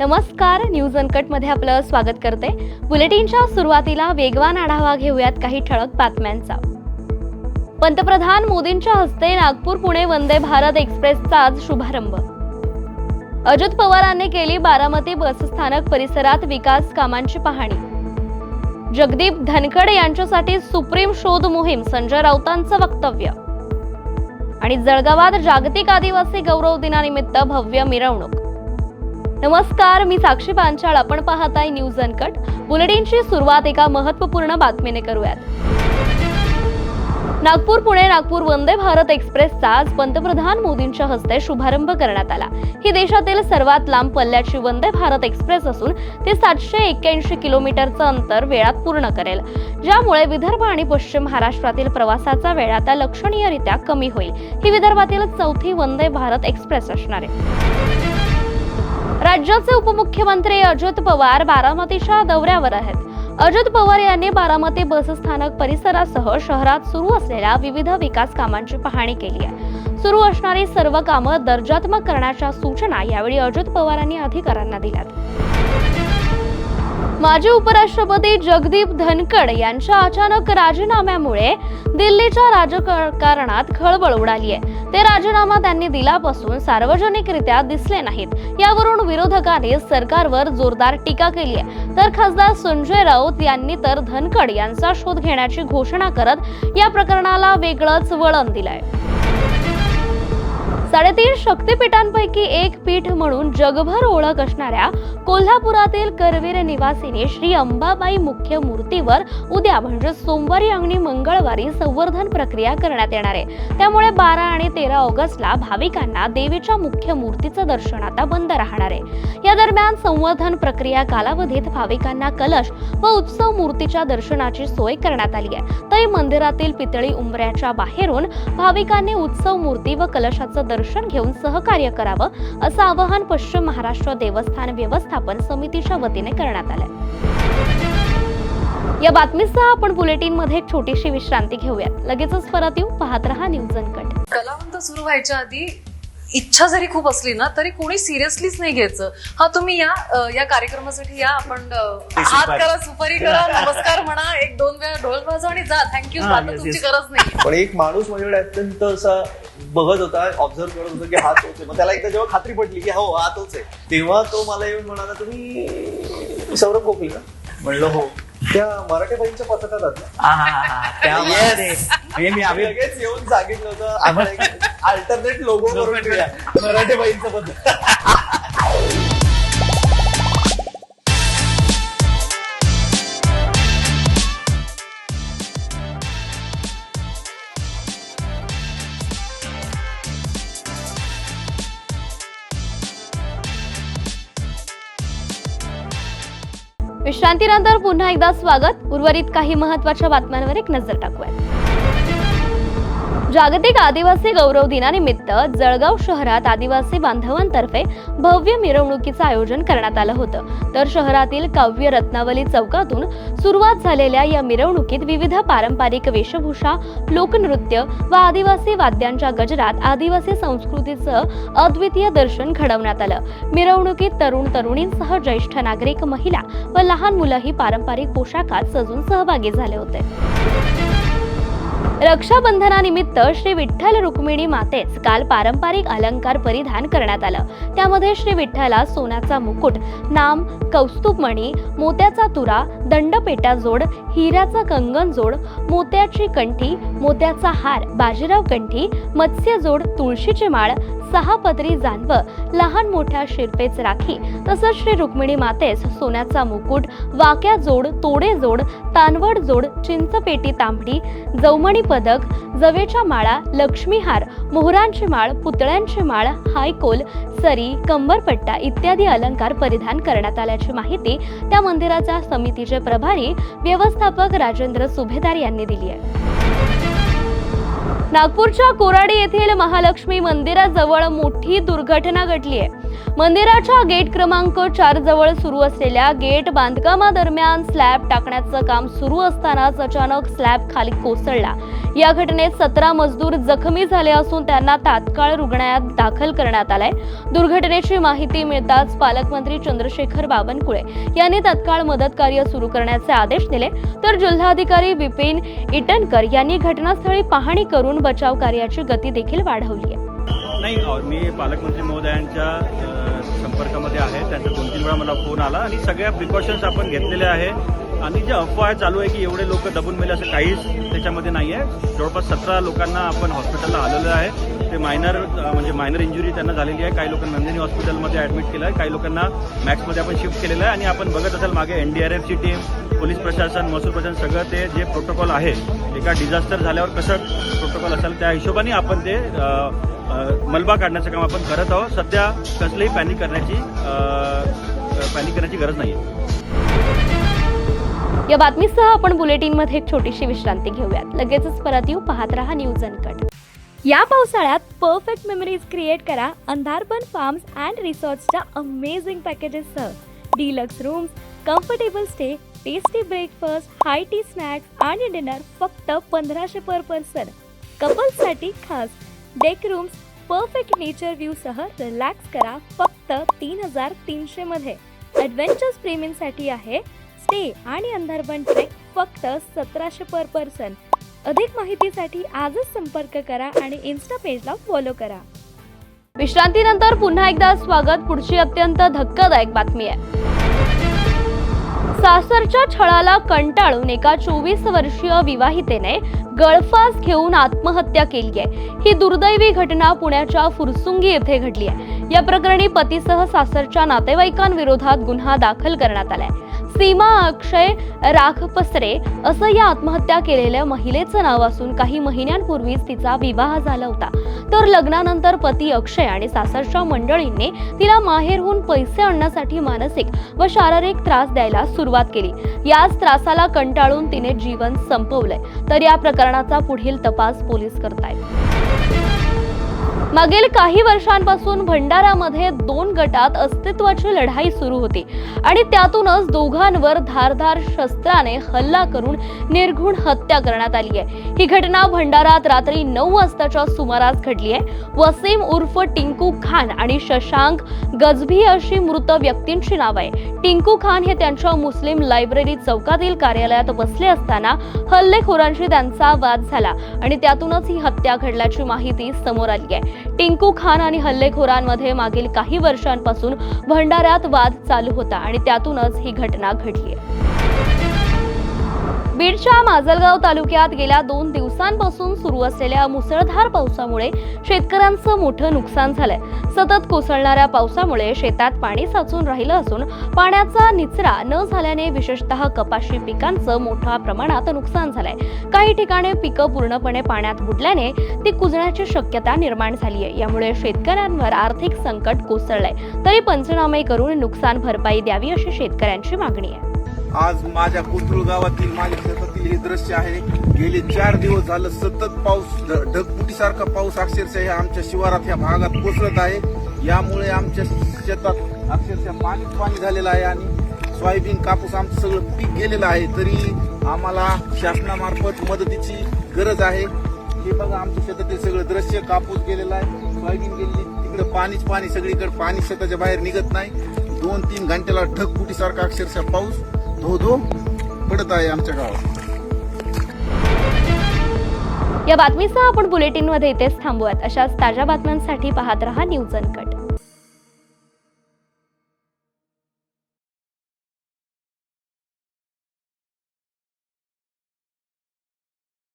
नमस्कार न्यूज अनकटमध्ये आपलं स्वागत करते. बुलेटिनच्या सुरुवातीला वेगवान आढावा घेऊयात काही ठळक बातम्यांचा. पंतप्रधान मोदींच्या हस्ते नागपूर पुणे वंदे भारत एक्सप्रेसचा आज शुभारंभ. अजित पवारांनी केली बारामती बसस्थानक परिसरात विकास कामांची पाहणी. जगदीप धनखड यांच्यासाठी सुप्रीम शोध मोहीम संजय राऊतांचं वक्तव्य. आणि जळगावात जागतिक आदिवासी गौरव दिनानिमित्त भव्य मिरवणूक. नमस्कार मी साक्षी पांचाळ आपण पाहताय न्यूज अनकट. बुलेटिनची सुरुवात एका महत्त्वपूर्ण बातमीने करूयात. नागपूर पुणे नागपूर वंदे भारत एक्सप्रेसचा आज पंतप्रधान मोदींच्या हस्ते शुभारंभ करण्यात आला. ही देशातील सर्वात लांब पल्ल्याची वंदे भारत एक्सप्रेस असून ते सातशे एक्क्याऐंशी किलोमीटरचं अंतर वेळात पूर्ण करेल. ज्यामुळे विदर्भ आणि पश्चिम महाराष्ट्रातील प्रवासाचा वेळ आता लक्षणीयरित्या कमी होईल. ही विदर्भातील चौथी वंदे भारत एक्सप्रेस असणार आहे. राज्याचे उपमुख्यमंत्री अजित पवार बारामतीच्या दौऱ्यावर आहेत. अजित पवार यांनी बारामती बसस्थानक परिसरासह शहरात सुरू असलेल्या विविध विकास कामांची पाहणी केली आहे. सुरू असणारी सर्व कामं दर्जात्मक करण्याच्या सूचना यावेळी अजित पवारांनी अधिकाऱ्यांना दिल्यात. माजी उपराष्ट्रपती जगदीप धनखड यांच्या अचानक राजीनाम्यामुळे दिल्लीच्या राजकारणात खळबळ उडाली आहे. ते राजीनामा त्यांनी दिल्यापासून सार्वजनिकरित्या दिसले नाहीत. यावरून विरोधकांनी सरकारवर जोरदार टीका केली आहे. तर खासदार संजय राऊत यांनी तर धनखड यांचा शोध घेण्याची घोषणा करत या प्रकरणाला वेगळंच वळण दिलंय. साडेतीन शक्तिपीठांपैकी एक पीठ म्हणून जगभर ओळख असणाऱ्या कोल्हापुरातील करवीर निवासिनी श्री अंबाबाई मुख्य मूर्तीवर उद्या म्हणजे सोमवारी आणि मंगळवारी संवर्धन प्रक्रिया करण्यात येणार आहे. त्यामुळे बारा आणि तेरा ऑगस्टला भाविकांना देवीच्या मुख्य मूर्तीचं दर्शन आता बंद राहणार आहे. या दरम्यान संवर्धन प्रक्रिया कालावधीत भाविकांना कलश व उत्सव मूर्तीच्या दर्शनाची सोय करण्यात आली आहे. तरी मंदिरातील पितळी उंबऱ्याच्या बाहेरून भाविकांनी उत्सव मूर्ती व कलशाचं दर्शन घेऊन सहकार्य करावं असं आवाहन पश्चिम महाराष्ट्र देवस्थान व्यवस्थापन समितीच्या वतीने करण्यात आलंय. या बातमीसह आपण बुलेटिनमध्ये एक छोटीशी विश्रांती घेऊयात. लगेचच परत येऊ पाहत रहा न्यूज अनकट. कलावंत सुरू व्हायच्या आधी इच्छा जरी खूप असली ना तरी कोणी सिरियसलीच नाही घ्यायचं. हा तुम्ही या अ, या कार्यक्रमासाठी या आपण अ, हात करा सुपारी करा नमस्कार म्हणा एक दोन वेळा ढोल वाजवा आणि जा. थँक्यू हा, आता yes, तुमची yes. गरज नाही. पण एक माणूस माझ्याकडे अत्यंत असा बघत होता ऑब्झर्व करत होता की हा तोच आहे. मग त्याला एकदा जेव्हा खात्री पडली की हो हा तोच आहे. तेव्हा तो मला येऊन म्हणाला तुम्ही सौरभ गोखले का? म्हणलं हो. त्या मराठी बाईंच्या पथकात आहात ना त्यामध्ये मी आम्ही आम्ही लगेच येऊन सांगितलं होतं आम्हाला अल्टरनेट लोगो करून ठेवूया मराठी बाईंचं पथक. विश्रांतीनंतर पुन्हा एकदा स्वागत. उर्वरित काही महत्त्वाच्या बातम्यांवर एक नजर टाकूया जागतिक आदिवासी गौरव दिनानिमित्त जळगाव शहरात आदिवासी बांधवांतर्फे भव्य मिरवणुकीचं आयोजन करण्यात आलं होतं. तर शहरातील काव्य रत्नावली चौकातून सुरुवात झालेल्या या मिरवणुकीत विविध पारंपरिक वेशभूषा लोकनृत्य व आदिवासी वाद्यांच्या गजरात आदिवासी संस्कृतीचं अद्वितीय दर्शन घडवण्यात आलं. मिरवणुकीत तरुण तरुणींसह ज्येष्ठ नागरिक महिला व लहान मुलंही पारंपरिक पोशाखात सजून सहभागी झाले होते. रक्षाबंधनानिमित्त श्री विठ्ठल रुक्मिणी मातेच काल पारंपरिक अलंकार परिधान करण्यात आलं. त्यामध्ये श्री विठ्ठला सोन्याचा मुकुट नाम कौस्तुभमणी मोत्याचा तुरा दंडपेटा जोड हिऱ्याचा कंगन जोड मोत्याची कंठी मोत्याचा हार बाजीराव कंठी मत्स्य जोड तुळशीची माळ सहा पदरी जानवं लहान मोठ्या शिरपेच राखी तसंच श्री रुक्मिणी मातेस सोन्याचा मुकुट वाक्या जोड तोडे जोड तानवड जोड चिंचपेटी तांबडी जवमणी पदक जवेच्या माळा लक्ष्मीहार मोहरांची माळ पुतळ्यांची माळ हायकोल सरी कंबरपट्टा इत्यादी अलंकार परिधान करण्यात आल्याची माहिती त्या मंदिराच्या समितीचे प्रभारी व्यवस्थापक राजेंद्र सुभेदार यांनी दिली आहे. नागपूरच्या कोराडी येथील महालक्ष्मी मंदिराजवळ मोठी दुर्घटना घडली आहे. मंदिराच्या गेट क्रमांक चार जवळ सुरू असलेल्या गेट बांधकामादरम्यान स्लॅब टाकण्याचं काम सुरू असतानाच अचानक स्लॅब खाली कोसळला. या घटनेत सतरा मजदूर जखमी झाले असून त्यांना तात्काळ रुग्णालयात दाखल करण्यात आलाय. दुर्घटनेची माहिती मिळताच पालकमंत्री चंद्रशेखर बावनकुळे यांनी तात्काळ मदत कार्य सुरू करण्याचे आदेश दिले. तर जिल्हाधिकारी विपिन इटनकर यांनी घटनास्थळी पाहणी करून बचाव कार्याची गती देखील वाढवली आहे. नाही मी पालकमंत्री महोदयांच्या संपर्कामध्ये आहे. त्यांचा दोन तीन वेळा मला फोन आला आणि सगळ्या प्रिकॉशन्स आपण घेतलेल्या आहे. आणि जे अफवा चालू आहे की एवढे लोक दबून मेले असं काहीच त्याच्यामध्ये नाही आहे. जवळपास सतरा लोकांना आपण हॉस्पिटलला आलेलो आहे. ते मायनर म्हणजे मायनर इंजुरी त्यांना झालेली आहे. काही लोकांना नंदिनी हॉस्पिटलमध्ये ॲडमिट केलं आहे. काही लोकांना मॅक्समध्ये आपण शिफ्ट केलेलं आहे. आणि आपण बघत असाल मागे एन डी आर एफची टीम पोलीस प्रशासन महसूल प्रशासन सगळं ते जे प्रोटोकॉल आहे एका डिझास्टर झाल्यावर कसं प्रोटोकॉल असेल त्या हिशोबाने आपण ते मलबा काढण्याचं काम आपण करत आहोत. सध्या कसलीही पॅनिक करण्याची पॅनिक करण्याची गरज नाही या बातमीसह आपण बुलेटिनमध्ये एक छोटीशी विश्रांती घेऊयात. लगेचच परत येऊ. पाहत रहा न्यूज अनकट या पावसाळ्यात परफेक्ट मेमरीज क्रिएट करा अंधारपण फार्म्स अँड रिसॉर्ट्सच्या amazing पॅकेजेससह deluxe rooms comfortable stay tasty breakfast high tea snacks आणि डिनर फक्त पंधराशे पर पर्सन कपल्ससाठी खास. डेक रूम्स परफेक्ट नेचर व्ह्यूसह रिलॅक्स करा फक्त तीन हजार तीनशेमध्ये ॲडव्हेंचर्स प्रेमींसाठी आहे. स्टे आणि अंधारबन ट्रेक फक्त सतराशे पर पर्सन अधिक माहितीसाठी आजच संपर्क करा आणि इन्स्टा पेजला फॉलो करा. विश्रांतीनंतर पुन्हा एकदा स्वागत. पुढची अत्यंत धक्कादायक बातमी आहे. सासरच्या छळाला कंटाळून एका चोवीस वर्षीय विवाहितेने गळफास घेऊन आत्महत्या केली आहे. ही दुर्दैवी घटना पुण्याच्या फुरसुंगी येथे घडली आहे. या प्रकरणी पतीसह सासरच्या नातेवाईकांविरोधात गुन्हा दाखल करण्यात आलाय. सीमा अक्षय राखपसरे असं या आत्महत्या केलेल्या महिलेचं नाव असून काही महिन्यांपूर्वीच तिचा विवाह झाला होता. तर लग्नानंतर पती अक्षय आणि सासरच्या मंडळींनी तिला माहेरहून पैसे आणण्यासाठी मानसिक व शारीरिक त्रास द्यायला सुरुवात केली. याच त्रासाला कंटाळून तिने जीवन संपवलंय. तर या प्रकरणाचा पुढील तपास पोलीस करतायत. मागील काही वर्षांपासून भंडारामध्ये दोन गटात अस्तित्वाची लढाई सुरू होती आणि त्यातूनच दोघांवर धारधार शस्त्राने हल्ला करून निर्घुण हत्या करण्यात आली आहे. ही घटना भंडारात रात्री नऊ वाजताच्या सुमारास घडली आहे. वसीम उर्फ टिंकू खान आणि शशांक गजभी अशी मृत व्यक्तींची नाव आहे टिंकू खान हे त्यांच्या मुस्लिम लायब्ररी चौकातील कार्यालयात बसले असताना हल्लेखोरांशी त्यांचा वाद झाला आणि त्यातूनच ही हत्या घडल्याची माहिती समोर आली आहे. टिंकू खान आणि हल्लेखोरांमध्ये मागील काही वर्षांपासून भंडाऱ्यात वाद चालू होता आणि त्यातूनच ही घटना घडली आहे. बीडच्या माजलगाव तालुक्यात गेल्या दोन दिवसांपासून सुरू असलेल्या मुसळधार पावसामुळे शेतकऱ्यांचं मोठं नुकसान झालंय. सतत कोसळणाऱ्या पावसामुळे शेतात पाणी साचून राहिलं असून पाण्याचा निचरा न झाल्याने विशेषतः कपाशी पिकांचं मोठ्या प्रमाणात नुकसान झालंय. काही ठिकाणी पिकं पूर्णपणे पाण्यात बुडल्याने ती कुजण्याची शक्यता निर्माण झाली आहे यामुळे शेतकऱ्यांवर आर्थिक संकट कोसळलंय. तरी पंचनामे करून नुकसान भरपाई द्यावी अशी शेतकऱ्यांची मागणी आहे. आज माझ्या कोथरूळ गावातील माझ्या शेतातील हे दृश्य आहे. गेले चार दिवस झालं सतत पाऊस ढ- ढगफुटीसारखा पाऊस अक्षरशः आमच्या शिवारात ह्या भागात कोसळत आहे. यामुळे आमच्या शेतात अक्षरशः पाणीच पाणी झालेलं आहे आणि सोयाबीन कापूस आमचं सगळं पीक गेलेलं आहे. तरी आम्हाला शासनामार्फत मदतीची गरज आहे. हे बघा आमच्या शेतातील सगळं दृश्य कापूस गेलेलं आहे सोयाबीन गेलेली तिकडे पाणीच पाणी सगळीकडे पाणी शेताच्या बाहेर निघत नाही. दोन तीन घंट्याला ढगपुटीसारखा अक्षरशः पाऊस धो धो पडत आहे आमच्या गावात. या बातमीसह आपण बुलेटिनमध्ये इथेच थांबूयात. अशाच ताज्या बातम्यांसाठी पाहत रहा न्यूज अनकट.